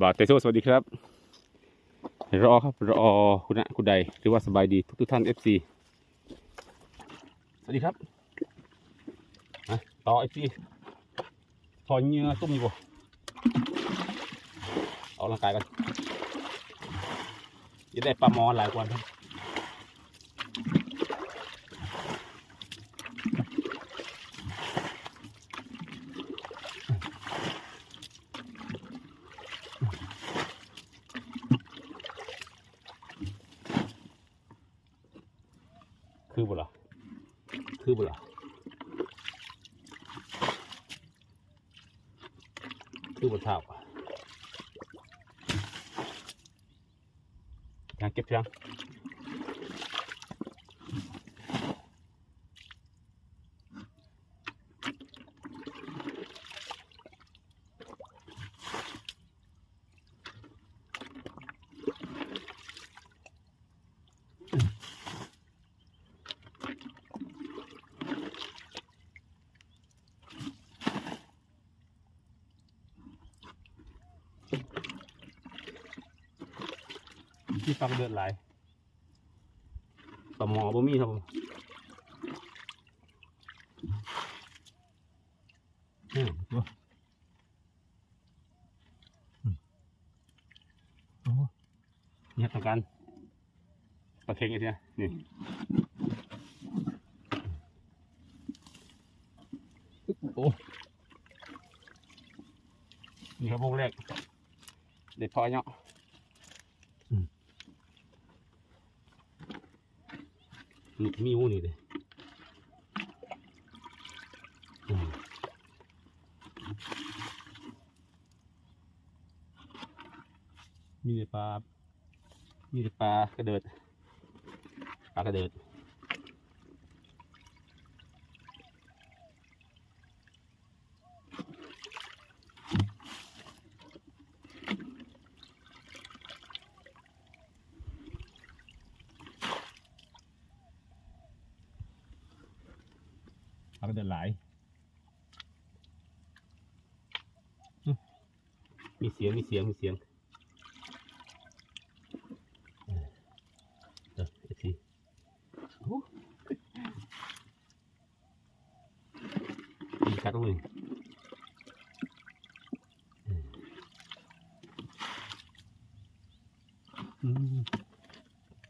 บาเตโซสวัสดีครับ รอครับรอคุณนะคุณใดหรือว่าสบายดีทุกทุกท่าน FC สวัสดีครับต่อ FC ถอยเหงื่อตุ้มอยู่บ่ออกร่างกายกันจะได้ปลาหมอหลายกว่าครับ คือบ่ล่ะคือบ่ล่ะคือบ่เท่ายังเก็บยัง ที่ฟังเดือดหลายปลาหมอบ่มีครับผมอืมตัวอืมโอ้เนี่ยต้องการปลาเค็งอีกทีนะนี่โอ้นี่ครับพวกแรกเด็ดพอเนาะ นี่มีหูนี่เลยมีแต่ปลา มีแต่ปลากระเดิด ปลากระเดิด ปลากระเดิดหลาย มีเสียง มีเสียง มีเสียงเดี๋ยวทีกัดด้วยอืม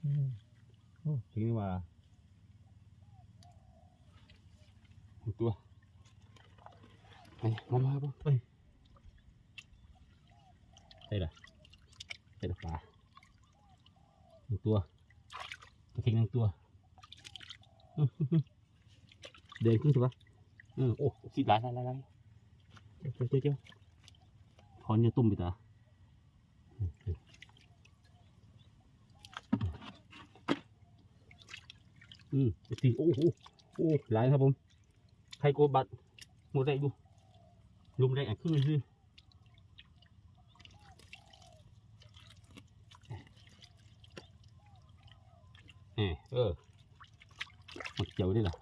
อืมโอ้ถึงนี่ว่าหก ตัวไปมามาบ่ไปใช่ละใช่ละปลาหนึ่งตัวกระทิงหนึ่งตัวอื้อหือหือเดินขึ้นถูกปะเออโอ้สิหลายหลายหลายหลายเจ้าเจ้าเจ้าเจ้าถอนเนื้อตุ่มไปตาอืมเอฟซีโอ้โหโอ้หลายครับผม ใครโกบัตหมดได้ดูลุมได้อะขึ้นเลยเออเออหมดเจียวนี่เหรอ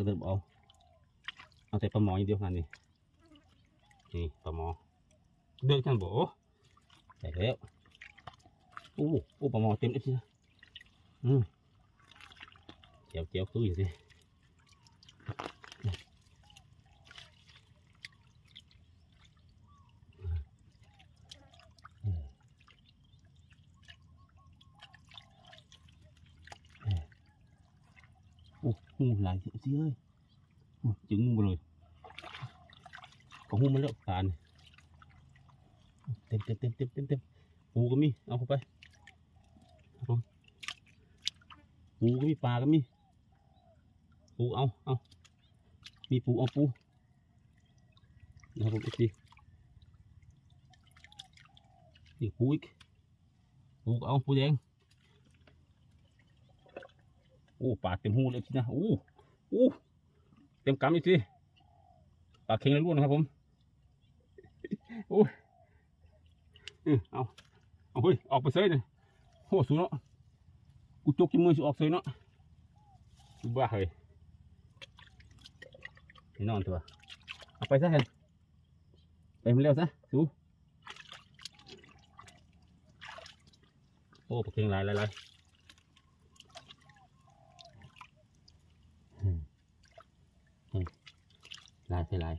ระเดินบ่เอาเอาแต่ปลาหมออย่างเดียวกันนี่นี่ปลาหมอเดินกันบ่ใส่แล้วโอ้โอ้ปลาหมอเต็มเลยสิอืมเจียวเจียวคืออยู่สิ โอ้หูหลายสิเอ้ยโอ้จึงงูมาเลยก็หูมาแล้วปลาเนี่ยเต็มเต็มเต็มเต็มเต็มเต็มปูก็มีเอ้ปลาเอาเอามีปูเอาปูนะครับผมอีกทีนี่ปูอีกปูก็เอาปูแดงโอ้ปลาเต็มหูเลยทีนะโอ้โอ้เต็มกำอีกทีปลาเค็งล้วนๆนะครับผมโอ้ยเออเอาเอาเฮ้ยออกไปเซยเลยโหสูเนาะกูจกจิ้มมือสิออกเซยเนาะบ้าเฮ้ยนอนตัวเอาไปซะเห็นไปมันเร็วซะสูโอ้ปลาเค็งหลายหลายหลายอืมอืมห ลายใช่หลาย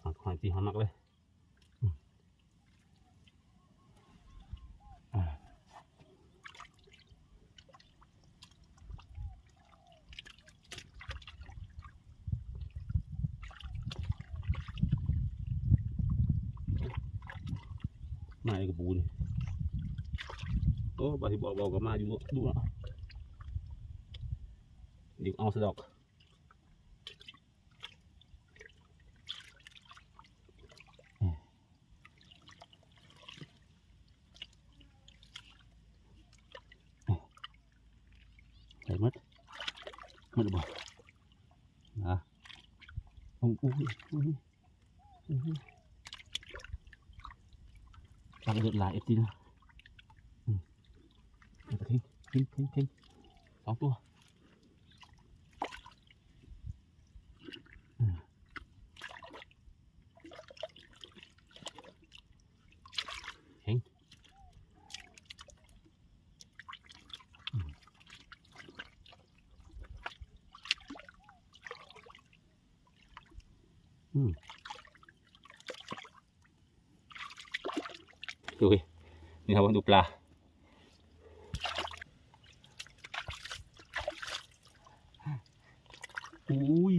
หอมหอมจีหอมมากเลยมามาเลยกับปูนโอ้บาที่บอกบอกกับมาอยู่ดูเนะ เดี๋ยวเอาสะดอกใส่มัดมัดบ่นะโอ้โหโอ้โหโอ้โหปลาเดือดหลายเอฟซีนะอืมเอาไปทิ้งทิ้งทิ้งทิ้งสองตัว ดูนี่ครับดูปลา อุ้ย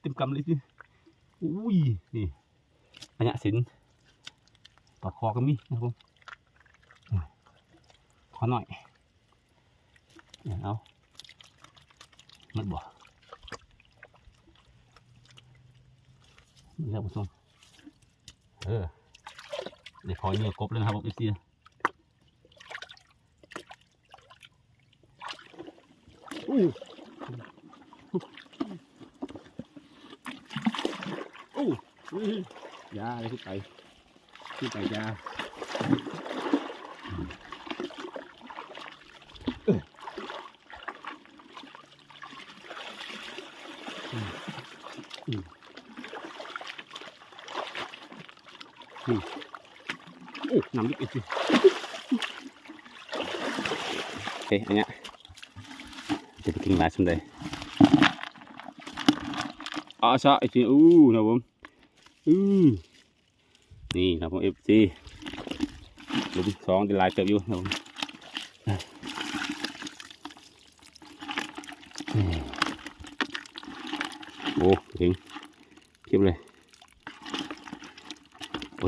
เต็มกำเลยสิอุ้ย นี่อันนี้สินปลาคอก็มีนะครับผมขอหน่อยเนี่ยเอามันบ่ นี่ครับผู้ชมเออเดี๋ยวขอเหยื่อกบเลยนะครับผมเอฟซีอู้อู้อุ้ยยาอะไรขึ้นไปขึ้นไปยาเอ้ยอืมอืมอืม โอ้น้ำลึกอีกทีโอเคอันเนี้ยจะไปกินหลายสุดเลยอ๋อใช่อีกทีอู้นะผมอู้นี่นะผมเอฟซีหลุมสองได้หลายเติบอยู่นะผมโอ้ถึง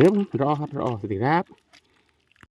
เทียบเลยเฮ้ยรอครับรอสวัสดีครับ